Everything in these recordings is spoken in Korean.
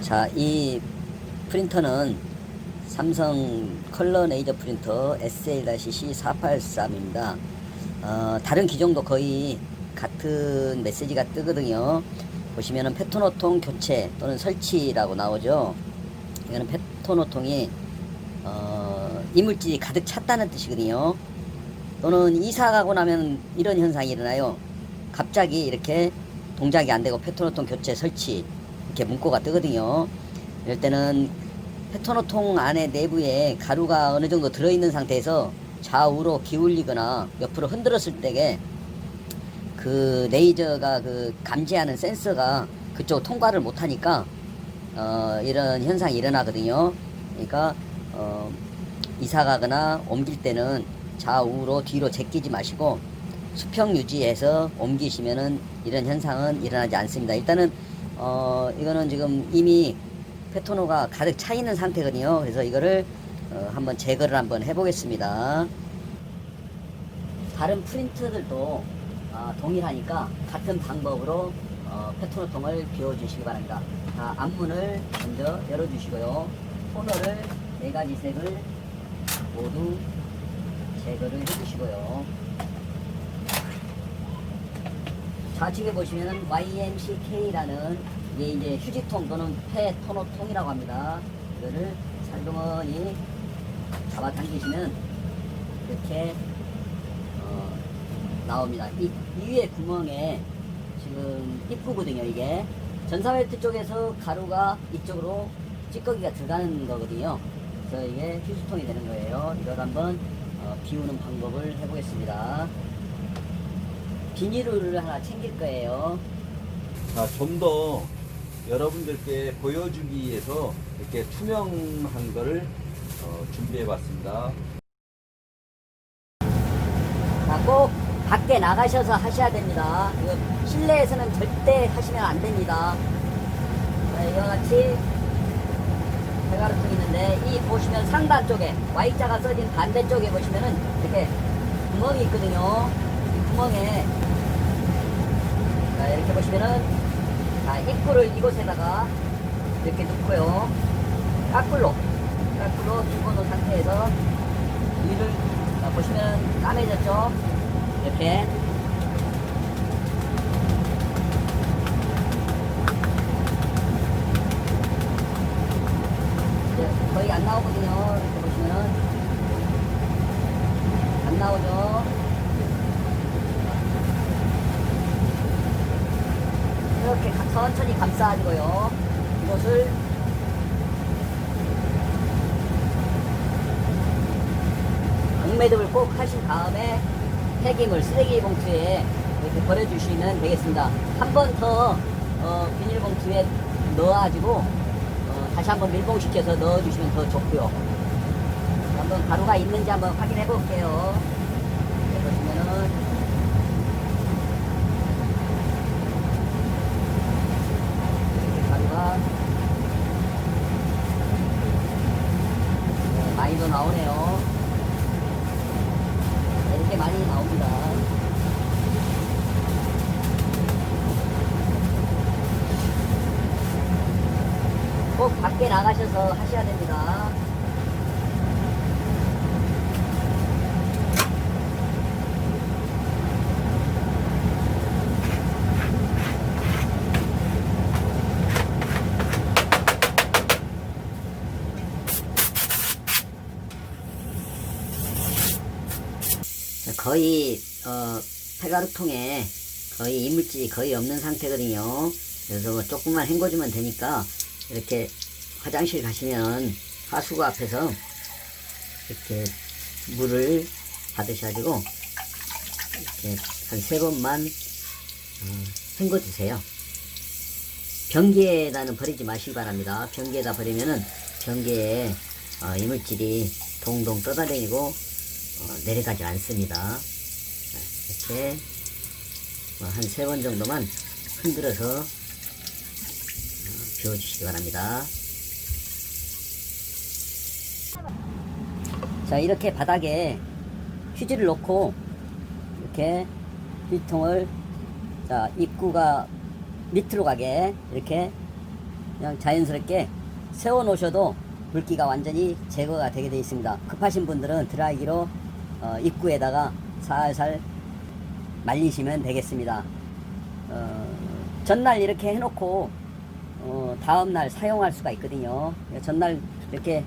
자, 이 프린터는 삼성 컬러 레이저 프린터 SL-C483입니다. 어, 다른 기종도 거의 같은 메시지가 뜨거든요. 보시면은 페토노통 교체 또는 설치라고 나오죠. 이거는 페토노통이 어, 이물질이 가득 찼다는 뜻이거든요. 또는 이사 가고 나면 이런 현상이 일어나요. 갑자기 이렇게 동작이 안 되고 페토노통 교체 설치 이렇게 문구가 뜨거든요. 이럴 때는 페토노통 안에 내부에 가루가 어느 정도 들어있는 상태에서 좌우로 기울이거나 옆으로 흔들었을 때에 그 레이저가 그 감지하는 센서가 그쪽 통과를 못하니까 어, 이런 현상이 일어나거든요. 그러니까 어, 이사 가거나 옮길 때는 좌우로 뒤로 제끼지 마시고 수평 유지해서 옮기시면은 이런 현상은 일어나지 않습니다. 일단은 어, 이거는 지금 이미 페토노가 가득 차 있는 상태거든요. 그래서 이거를 어, 한번 제거를 한번 해보겠습니다. 다른 프린터들도 아, 동일하니까 같은 방법으로 어, 페트롤통을 비워주시기 바랍니다. 자, 앞문을 먼저 열어주시고요. 토너를 네 가지 색을 모두 제거를 해주시고요. 좌측에 보시면은 YMCK라는 이게 이제 휴지통 또는 폐 토너통이라고 합니다. 이거를 살그머니 잡아당기시면 이렇게 어, 나옵니다. 이, 이 위에 구멍에 지금 입구거든요, 이게. 전사벨트 쪽에서 가루가 이쪽으로 찌꺼기가 들어가는 거거든요. 그래서 이게 휴지통이 되는 거예요. 이걸 한번 어, 비우는 방법을 해보겠습니다. 비닐을 하나 챙길 거예요. 자, 좀더 여러분들께 보여주기 위해서 이렇게 투명한 거를 어, 준비해 봤습니다. 자, 꼭 밖에 나가셔서 하셔야 됩니다. 이거 실내에서는 절대 하시면 안 됩니다. 자, 이와 같이 배가루통이 있는데 이 보시면 상단 쪽에 Y자가 써진 반대쪽에 보시면은 이렇게 구멍이 있거든요. 이 구멍에 자, 이렇게 보시면은 자, 입구를 이곳에다가 이렇게 넣고요. 까꿀로 까꿀로 집어넣은 상태에서 위를 자, 보시면 까매졌죠? 이렇게 거의 안 나오거든요. 이렇게 보시면은 안 나오죠. 이렇게 가- 천천히 감싸주고요. 이것을 공매듭을 꼭 하신 다음에 폐기물 쓰레기 봉투에 이렇게 버려주시면 되겠습니다. 한 번 더 어, 비닐봉투에 넣어가지고 어, 다시 한번 밀봉시켜서 넣어주시면 더 좋고요. 한번 가루가 있는지 한번 확인해 볼게요. 보시면은 이렇게 가루가 네, 많이 더 나오네요. 이렇게 많이 나옵니다. 꼭 나가셔서 하셔야 됩니다. 거의 어, 페가루통에 거의 이물질이 거의 없는 상태거든요. 그래서 뭐 조금만 헹궈주면 되니까 이렇게 화장실 가시면 하수구 앞에서 이렇게 물을 받으셔가지고 이렇게 한 세 번만 어, 헹궈주세요. 변기에다는 버리지 마시기 바랍니다. 변기에다 버리면은 변기에 어, 이물질이 동동 떠다니고 어, 내려가지 않습니다. 자, 이렇게 뭐한세 번 정도만 흔들어서 어, 비워주시기 바랍니다. 자 이렇게 바닥에 휴지를 놓고 이렇게 휴지통을 자 입구가 밑으로 가게 이렇게 그냥 자연스럽게 세워 놓으셔도 물기가 완전히 제거가 되게 되어 있습니다. 급하신 분들은 드라이기로 어, 입구에다가 살살 말리시면 되겠습니다. 어, 전날 이렇게 해놓고 어, 다음날 사용할 수가 있거든요. 전날 이렇게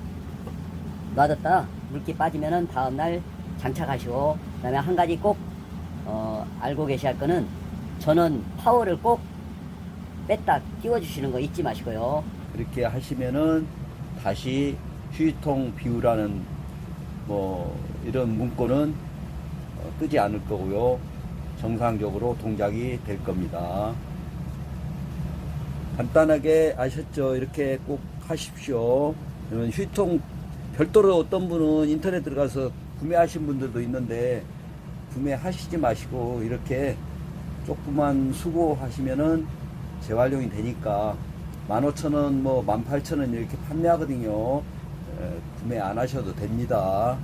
놔뒀다 물기 빠지면은 다음날 장착하시고 그다음에 한 가지 꼭 어, 알고 계셔야 할 거는 전원 파워를 꼭 뺐다 끼워주시는 거 잊지 마시고요. 그렇게 하시면은 다시 휴지통 비우라는 뭐 이런 문구는 어, 뜨지 않을 거고요. 정상적으로 동작이 될 겁니다. 간단하게 아셨죠? 이렇게 꼭 하십시오. 휴지통 별도로 어떤 분은 인터넷 들어가서 구매하신 분들도 있는데 구매하시지 마시고 이렇게 조그만 수고하시면은 재활용이 되니까 15,000원, 뭐 18,000원 이렇게 판매하거든요. 에, 구매 안 하셔도 됩니다.